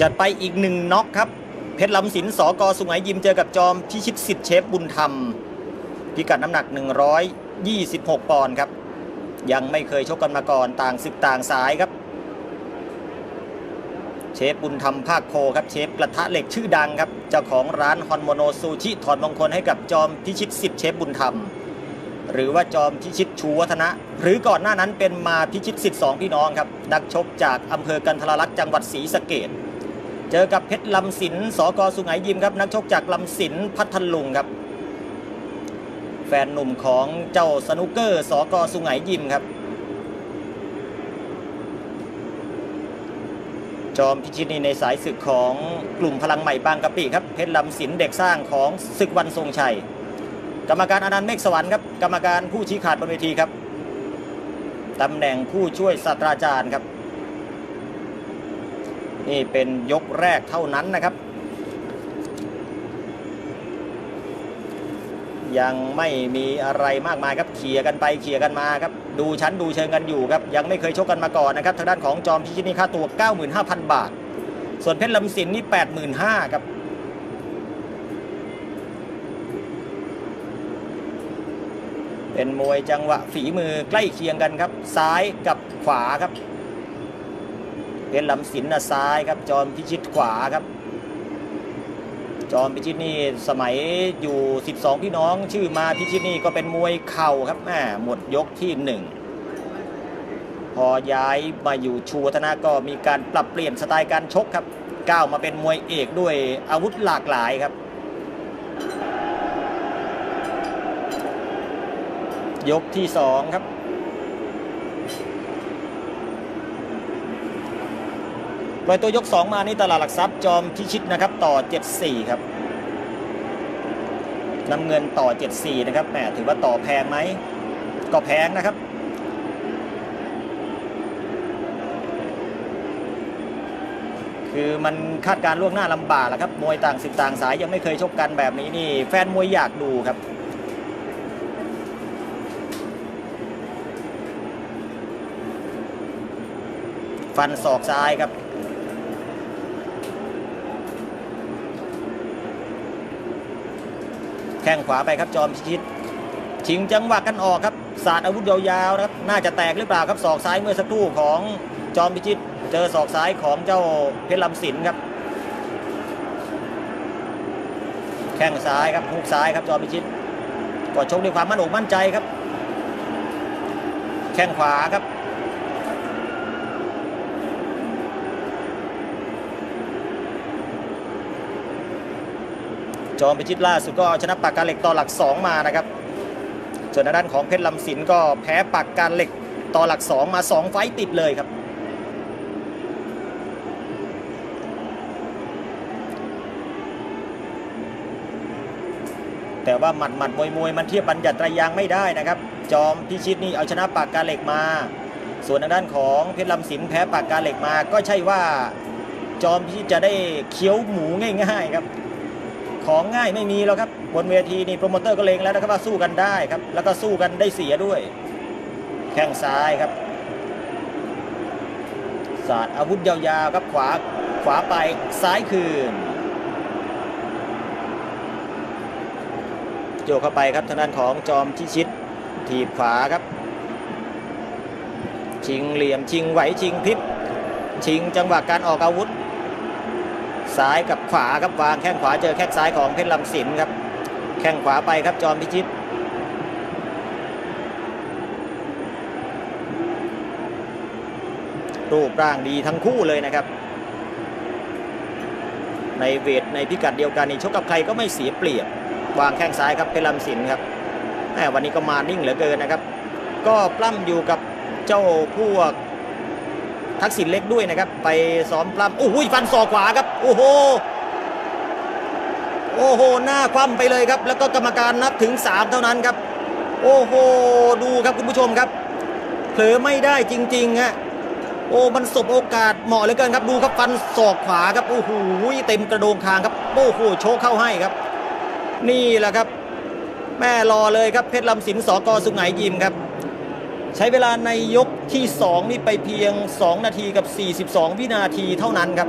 จัดไปอีกหนึ่งน็อกครับ เพชรลำสินสกอสุไหงยิมเจอกับจอมพิชิตสิทธิ์เชฟบุญธรรม พิกัดน้ำหนัก 126 ปอนด์ครับ ยังไม่เคยชกกันมาก่อนต่างศึกต่างสายครับ เชฟบุญธรรมภาคโพครับเชฟกระทะเหล็กชื่อดังครับเจ้าของร้านฮอนโมโนซูชิถอดมงคลให้กับจอมพิชิตสิทธิ์เชฟบุญธรรมหรือว่าจอมพิชิตชูวัฒนะ หรือก่อนหน้านั้นเป็นมาพิชิตสิทธิ์สองพี่น้องครับ นักชกจากอำเภอกันทรลักษณ์จังหวัดศรีสะเกด เจอกับเพชรลำสินสกสุไหงยิมครับนักชกจากลำสินพัทลุงครับ แฟนหนุ่มของเจ้าสนุกเกอร์สกสุไหงยิมครับ จอมพิชิตนี่ในสายศึกของกลุ่มพลังใหม่บางกะปิครับเพชรลำสินเด็กสร้างของศึกวันทรงชัย กรรมการอนันต์เมฆสวรรค์ครับกรรมการผู้ชี้ขาดบนเวทีครับตำแหน่งผู้ช่วยศาสตราจารย์ครับ นี่เป็นยกแรกเท่านั้นนะครับ ยังไม่มีอะไรมากมายครับเขี่ยกันไปเขี่ยกันมาครับ ดูชั้นดูเชิงกันอยู่ครับ ยังไม่เคยชกกันมาก่อนนะครับ ทางด้านของจอมพิชิตนี่ค่าตัว 95,000 บาท ส่วนเพชรลำสินนี่ 85,000ครับเป็นมวยจังหวะฝีมือใกล้เคียงกันครับ ซ้ายกับขวาครับ เพชรลำสินนะซ้ายครับ จอมพิชิตขวาครับ จอมพิชิตนี่สมัยอยู่ 12 พี่น้องชื่อมาพิชิตนี่ก็เป็นมวยเข่าครับแมหมดยกที่หนึ่งพอย้ายมาอยู่ชูวัฒนะก็มีการปรับเปลี่ยนสไตล์การชกครับก้าวมาเป็นมวยเอกด้วยอาวุธหลากหลายครับ ยกที่สองครับ ปล่อยตัวยก 2 มานี่ตลาดหลักทรัพย์จอมพิชิตนะครับต่อ 74 ครับน้ำเงินต่อ 74 นะครับแหมถือว่าต่อแพงไหมก็แพงนะครับคือมันคาดการล่วงหน้าลำบากแหละครับมวยต่างสิบต่างสายยังไม่เคยชกกันแบบนี้นี่แฟนมวยอยากดูครับ ฟันศอกซ้ายครับ แข้งขวาไปครับจอมพิชิต ชิงจังหวะกันออกครับศาสตร์อาวุธยาวๆนะครับน่าจะแตกหรือเปล่าครับศอกซ้ายเมื่อสักครู่ของจอมพิชิต เจอศอกซ้ายของเจ้าเพชรลำสินครับ แข้งซ้ายครับฮุกซ้ายครับจอมพิชิตก็ชกด้วยความมั่นอกมั่นใจครับ แข้งขวาครับ จอมพิชิตล่าสุดก็เอาชนะปากกาเหล็กต่อหลัก 2 มานะครับส่วนทางด้านของเพชรลำสินก็แพ้ปากกาเหล็กต่อหลัก 2 มา 2 ไฟต์ติดเลยครับ แต่ว่าหมัดหมัดมวยมวยมันเทียบบัญญัติตรยางไม่ได้นะครับ จอมพิชิตนี่เอาชนะปากกาเหล็กมา ส่วนทางด้านของเพชรลำสินแพ้ปากกาเหล็กมา ก็ใช่ว่าจอมพิชิตจะได้เคี้ยวหมูง่าย ๆ ครับ ของง่ายไม่มีแล้วครับบนเวทีนี่โปรโมเตอร์ก็เลงแล้วนะครับว่าสู้กันได้ครับ แล้วก็สู้กันได้เสียด้วย แข้งซ้ายครับศาสตร์อาวุธยาวๆครับขวาขวาไปซ้ายคืนโยกเข้าไปครับทางด้านของจอมพิชิต ถีบขวาครับ ชิงเหลี่ยมชิงไหวชิงพลิบชิงจังหวะการออกอาวุธ ซ้ายกับขวาครับวางแข้งขวาเจอแข้งซ้ายของเพชรลำสินครับ แข้งขวาไปครับจอมพิชิตรูปร่างดีทั้งคู่เลยนะครับ ในเวทในพิกัดเดียวกันนี่ชกกับใครก็ไม่เสียเปรียบ วางแข้งซ้ายครับเพชรลำสินครับแหมวันนี้ก็มานิ่งเหลือเกินนะครับ ก็ปล้ำอยู่กับเจ้าพวก ทักษิณเล็กด้วยนะครับ ไปซ้อมปล้ำโอ้โหฟันศอกขวาครับ โอ้โหโอ้โหหน้าคว่ำไปเลยครับ แล้วก็กรรมการนับถึง 3 เท่านั้นครับ โอ้โหดูครับคุณผู้ชมครับเผลอไม่ได้จริงๆฮะโอ้มันสบโอกาสเหมาะเหลือเกินครับดูครับฟันศอกขวาครับโอ้โหเต็มกระโดงคางครับโอ้โหโชกเข้าให้ครับ นี่แหละครับ แม่รอเลยครับเพชรลำสินสอกสุไหงยิมครับ ใช้เวลาในยกที่ 2 นี่ไปเพียง 2 นาทีกับ 42 วินาทีเท่านั้นครับ